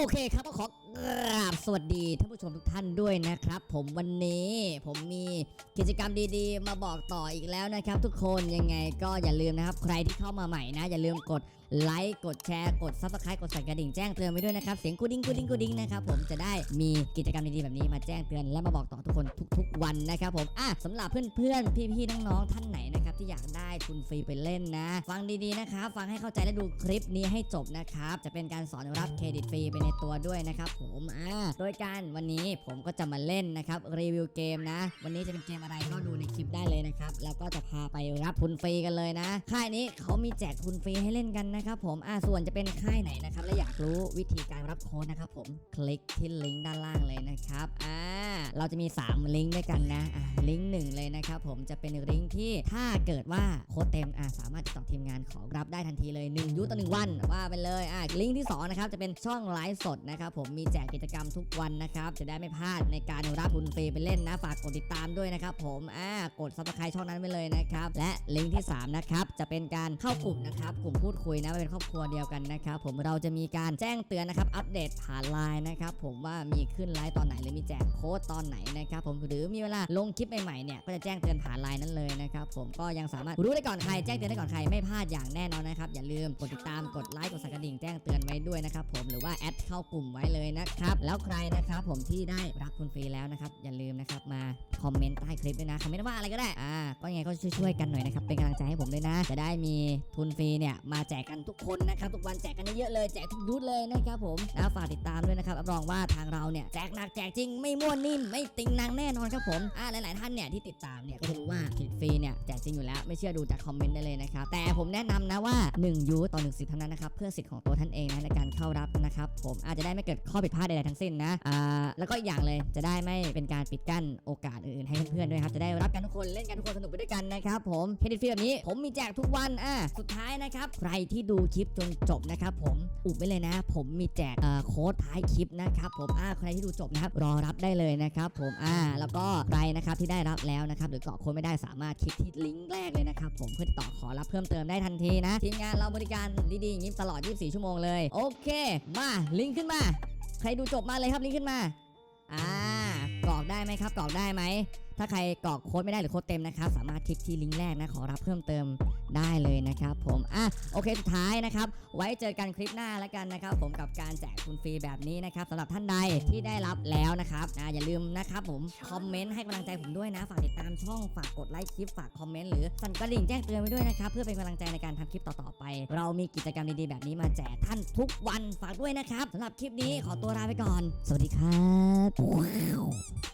โอเคครับก็ขอกราบสวัสดีท่านผู้ชมทุกท่านด้วยนะครับ ผมวันนี้ผมมีกิจกรรมดีๆ มาบอกต่ออีกแล้วนะครับ ทุกคนยังไงก็อย่าลืมนะครับ ใครที่เข้ามาใหม่นะ อย่าลืมกดไลค์กดแชร์กดซับสไครต์กดสั่นกระดิ่งแจ้งเตือนไว้ด้วยนะครับ เสียงกูดิ้งกูดิ้งกูดิ้งนะครับผมจะได้มีกิจกรรมดีๆแบบนี้มาแจ้งเตือนและมาบอกต่อทุกคนทุก ๆ วันนะครับผมอะสำหรับเพื่อนๆพี่ๆน้องๆท่านไหนนะ ที่อยากได้ทุนฟรีไปเล่นนะ ฟังดีๆนะครับ ฟังให้เข้าใจและดูคลิปนี้ให้จบนะครับ จะเป็นการสอนรับเครดิตฟรีไปในตัวด้วยนะครับผมอ่าโดยการวันนี้ผมก็จะมาเล่นนะครับรีวิวเกมนะ วันนี้จะเป็นเกมอะไรก็ดูในคลิปได้เลยนะครับ แล้วก็จะพาไปรับทุนฟรีกันเลยนะ ค่ายนี้เขามีแจกทุนฟรีให้เล่นกันนะครับผมอ่าส่วนจะเป็นค่ายไหนนะครับและอยากรู้วิธีการรับโค้ดนะครับผมคลิกที่ลิงก์ด้านล่างเลยนะครับอ่าเราจะมี 3 ลิงก์ด้วยกันนะอ่าลิงก์หนึ่งเลยนะครับผมจะเป็นลิงก์ที่ถ้าเกิดว่าโค้ดเต็มอ่าสามารถติดต่อทีมงานขอรับได้ทันทีเลย 1ยูต่อ1วัน ว่าไปเลยอ่าลิงก์ที่สองนะครับจะเป็นช่องไลฟ์สดนะครับผมมีแจกกิจกรรมทุกวันนะครับจะได้ไม่พลาดในการรับทุนฟรีไปเล่นนะฝากกดติดตามด้วยนะครับผมอ่ากดซับสไครต์ช่องนั้นไปเลยนะครับและลิงก์ที่สามนะครับจะเป็นการเข้ากลุ่มนะครับกลุ่มพูดคุยนะเป็นครอบครัวเดียวกันนะครับผมเราจะมีการแจ้งเตือนนะครับอัปเดตผ่านไลน์นะครับผมว่ามีขึ้นไลฟ์ตอนไหนหรือมีแจกโค้ดตอนไหนนะครับผมหรือมีเวลาลงคลิปใหม่ๆเนี่ยก็จะแจ้งเตือนผ่านไลน์นั้นเลยนะครับผมก็ยังสามารถรู้ได้ก่อนใครแจ้งเตือนได้ก่อนใครไม่พลาดอย่างแน่นอนนะครับอย่าลืมกดติดตามกดไลค์กดสั่นกระดิ่งแจ้งเตือนไว้ด้วยนะครับผมหรือว่าแอดเข้ากลุ่มไว้เลยนะครับแล้วใครนะครับผมที่ได้รับคุณฟรีแล้วนะครับอย่าลืมนะครับมาคอมเมนต์ใต้คลิปด้วยนะคอมเมนต์ว่าอะไรก็ได้อ่าก็ยังไงก็ช่วยๆกันหน่อยนะครับเป็นกำลังใจให้ผมด้วยนะ จะได้มีทุนฟรีเนี่ยมาแจกกันทุกคนนะครับทุกวันแจกกันเยอะเลยแจกทุกยุทธเลยนะครับผมนะฝากติดตามด้วยนะครับรับรองว่าทางเราเนี่ยแจกหนักแจกจริงไม่ม่วนนิ่มไม่ติงนางแน่นอนครับผมอ่าหลายๆท่านเนี่ยที่ติดตามเนี่ยก็รู้ว่าคลิปฟรีเนี่ยแจกจริงอยู่แล้วไม่เชื่อดูจากคอมเมนต์ได้เลยนะครับแต่ผมแนะนำนะว่า1ยูต่อ1สิทธิ์เท่านั้นนะครับเพื่อสิทธิ์ของตัวท่านเองนะในการเข้ารับนะครับผมอาจจะได้ไม่เกิดข้อผิดพลาดใดๆทั้งสิ้นนะอ่าแล้วก็อีกอย่างเลยจะได้ไม่เป็นการปิดกั้นโอกาสอื่นๆให้เพื่อนๆด้วยครับจะได้รับกันทุกคนเล่นกันทุกคนสนุกไปด้วยกันนะครับผมเครดิตฟรีแบบนี้ผมมีแจกทุกวันอะสุดท้ายนะครับใครที่ดูคลิปจนจบนะครับผมอุบไว้เลยนะ ผมมีแจกอ่อโค้ดท้ายคลิปนะครับผมอ่าใครที่ดูจบนะครับรอรับได้เลยนะครับผมอ่าแล้วก็ใครนะครับที่ได้รับแล้วนะครับหรือเกาะโค้ดไม่ได้สามารถคลิกที่ลิงก์รกเลยนะครับผมเพื่อนต่อขอรับเพิ่มเติมได้ทันทีนะ ทีมงานเราบริการดีๆอย่างนี้ตลอด 24 ชั่วโมงเลย โอเค มาลิงก์ขึ้นมา ใครดูจบมาเลยครับลิงก์ขึ้นมา อ่ากรอกได้ไหมครับกรอกได้ไหม ถ้าใครกรอกโค้ดไม่ได้หรือโค้ดเต็มนะครับ สามารถคลิกที่ลิงก์แรกนะขอรับเพิ่มเติมได้เลยนะครับ ผมอะโอเคสุดท้ายนะครับ ไว้เจอกันคลิปหน้าแล้วกันนะครับ ผมกับการแจกคุณฟรีแบบนี้นะครับสำหรับท่านใดที่ได้รับแล้วนะครับอ่าอย่าลืมนะครับผมคอมเมนต์ให้กำลังใจผมด้วยนะ ฝากติดตามช่องฝากกดไลค์คลิปฝากคอมเมนต์หรือสั่นกระดิ่งแจ้งเตือนไว้ด้วยนะครับเพื่อเป็นกำลังใจในการทำคลิปต่อๆไป เรามีกิจกรรมดีๆแบบนี้มาแจกท่านทุกวันฝากด้วยนะครับสำหรับคลิปนี้ขอตัวลาไปก่อน สวัสดีครับ